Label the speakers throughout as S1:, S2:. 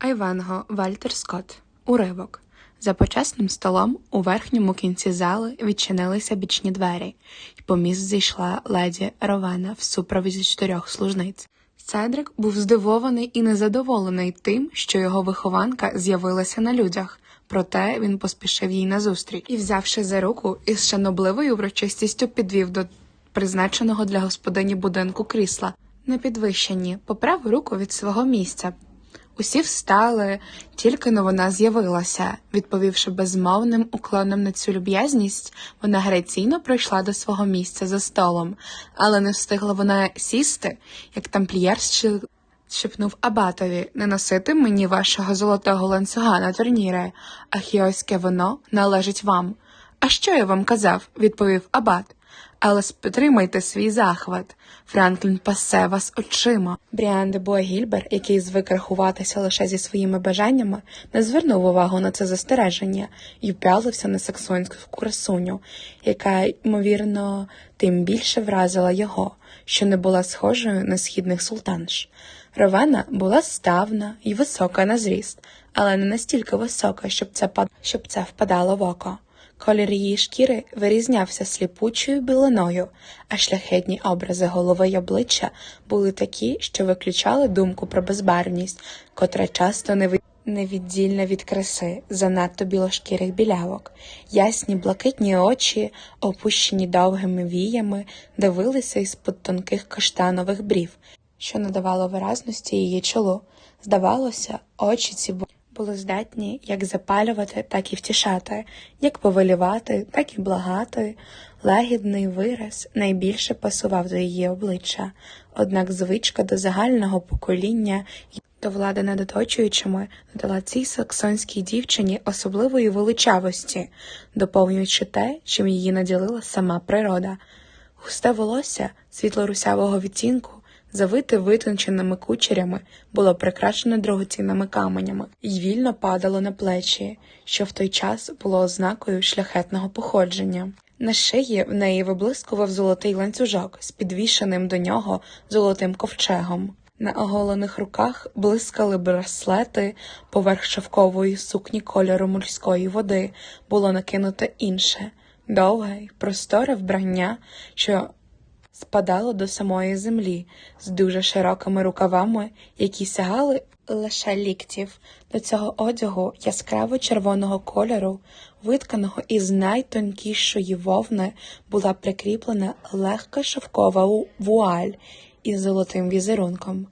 S1: Айвенго Вальтер Скотт. Уривок. За почесним столом у верхньому кінці зали відчинилися бічні двері, і по міст зійшла леді Ровена в супроводі чотирьох служниць. Седрик був здивований і незадоволений тим, що його вихованка з'явилася на людях. Проте він поспішив їй назустріч і, взявши за руку, із шанобливою урочистістю підвів до призначеного для господині будинку крісла на підвищенні, по праву руку від свого місця. Усі встали, тільки но вона з'явилася. Відповівши безмовним уклоном на цю люб'язність, вона граційно пройшла до свого місця за столом, але не встигла вона сісти, як тамплієр шепнув абатові не носити мені вашого золотого ланцюга на турніри, а хіоське вино належить вам. А що я вам казав? відповів абат. Але спитримайте свій захват. Франклін пасе вас очима. Бріан де Буагільбер, який звик рахуватися лише зі своїми бажаннями, не звернув увагу на це застереження і вп'ялився на саксонську красуню, яка, ймовірно, тим більше вразила його, що не була схожою на східних султанш. Ровена була ставна і висока на зріст, але не настільки висока, щоб це, пад- щоб це впадало в око. Колір її шкіри вирізнявся сліпучою білиною, а шляхетні образи голови й обличчя були такі, що виключали думку про безбарвність, котра часто невіддільна від краси, занадто білошкірих білявок. Ясні блакитні очі, опущені довгими віями, дивилися із-под тонких каштанових брів, що надавало виразності її чолу. Здавалося, очі ці бу- були здатні як запалювати, так і втішати, як повелівати, так і благати. Лагідний вираз найбільше пасував до її обличчя, однак звичка до загального покоління до влади над оточуючими надала цій саксонській дівчині особливої величавості, доповнюючи те, чим її наділила сама природа. Густе волосся світло-русявого відтінку, завите витонченими кучерями, було прикрашено дорогоцінними каменями і вільно падало на плечі, що в той час було ознакою шляхетного походження. На шиї в неї виблискував золотий ланцюжок з підвішеним до нього золотим ковчегом. На оголених руках блискали браслети, поверх шовкової сукні кольору морської води було накинуто інше, довге й просторе вбрання, що спадало до самої землі з дуже широкими рукавами, які сягали лише ліктів. До цього одягу яскраво червоного кольору, витканого із найтонкішої вовни, була прикріплена легка шовкова вуаль із золотим візерунком.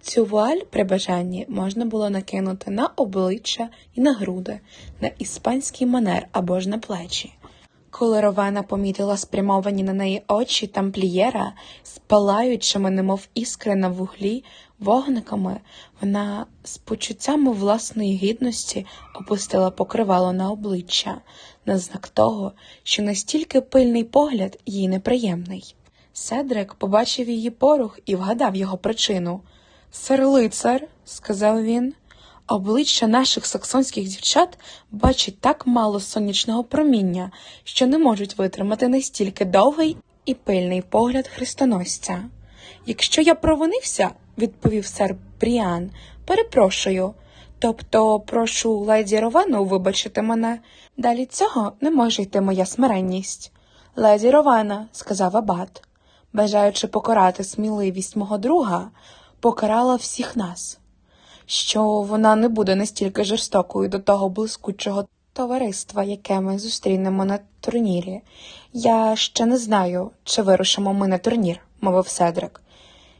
S1: Цю вуаль при бажанні можна було накинути на обличчя і на груди, на іспанський манер або ж на плечі. Коли Ровена помітила спрямовані на неї очі тамплієра, з палаючими, немов іскри на вуглі, вогниками, вона з почуттями власної гідності опустила покривало на обличчя, на знак того, що настільки пильний погляд їй неприємний. Седрик побачив її порух і вгадав його причину. Сер лицар, сказав він, обличчя наших саксонських дівчат бачить так мало сонячного проміння, що не можуть витримати настільки довгий і пильний погляд хрестоносця. Якщо я провинився, відповів сер Бріан, перепрошую. Тобто прошу леді Ровану вибачити мене. Далі цього не може йти моя смиренність. Леді Рована, сказав абат, бажаючи покарати сміливість мого друга, покарала всіх нас що вона не буде настільки жорстокою до того блискучого товариства, яке ми зустрінемо на турнірі. Я ще не знаю, чи вирушимо ми на турнір, мовив Седрик.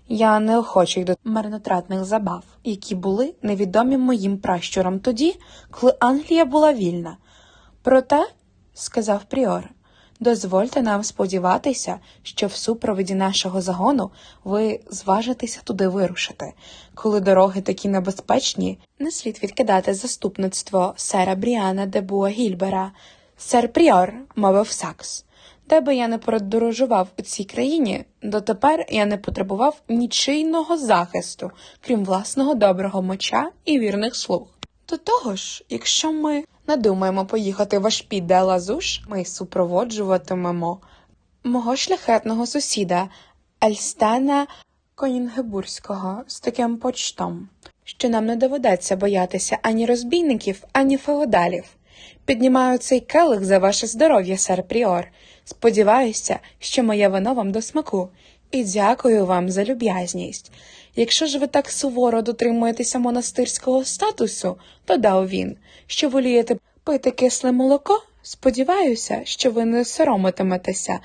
S1: Я не охочий до марнотратних забав, які були невідомі моїм пращурам тоді, коли Англія була вільна. Проте, сказав Пріор, дозвольте нам сподіватися, що в супроводі нашого загону ви зважитеся туди вирушити. Коли дороги такі небезпечні, не слід відкидати заступництво сера Бріана де Буагільбера. Сер Пріор, мовив Сакс. Де би я не подорожував у цій країні, дотепер я не потребував нічийного захисту, крім власного доброго меча і вірних слуг. До того ж, якщо ми надумаємо поїхати в Ашпі де Лазуш, ми супроводжуватимемо мого шляхетного сусіда Ельстена Конінгебурського з таким почтом. що нам не доведеться боятися ані розбійників, ані феодалів. Піднімаю цей келих за ваше здоров'я, сер Пріор. Сподіваюся, що моє вино вам до смаку, і дякую вам за люб'язність. Якщо ж ви так суворо дотримуєтеся монастирського статусу, додав він, що волієте пити кисле молоко, сподіваюся, що ви не соромитиметеся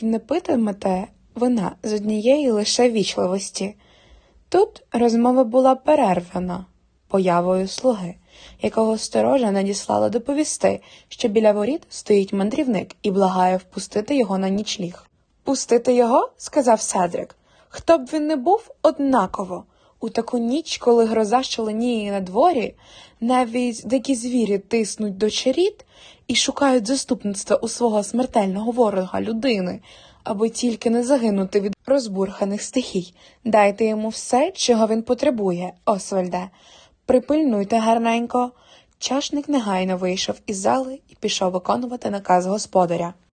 S1: і не питимете вина з однієї лише вічливості. Тут розмова була перервана появою слуги, якого сторожа надіслала доповісти, що біля воріт стоїть мандрівник і благає впустити його на нічліг. Пустити його? сказав Седрик. Хто б він не був, однаково. У таку ніч, коли гроза шаленіє на дворі, навіть дикі звірі тиснуть до черід і шукають заступництва у свого смертельного ворога людини, аби тільки не загинути від розбурханих стихій. Дайте йому все, чого він потребує, Освальде. Припильнуйте гарненько. Чашник негайно вийшов із зали і пішов виконувати наказ господаря.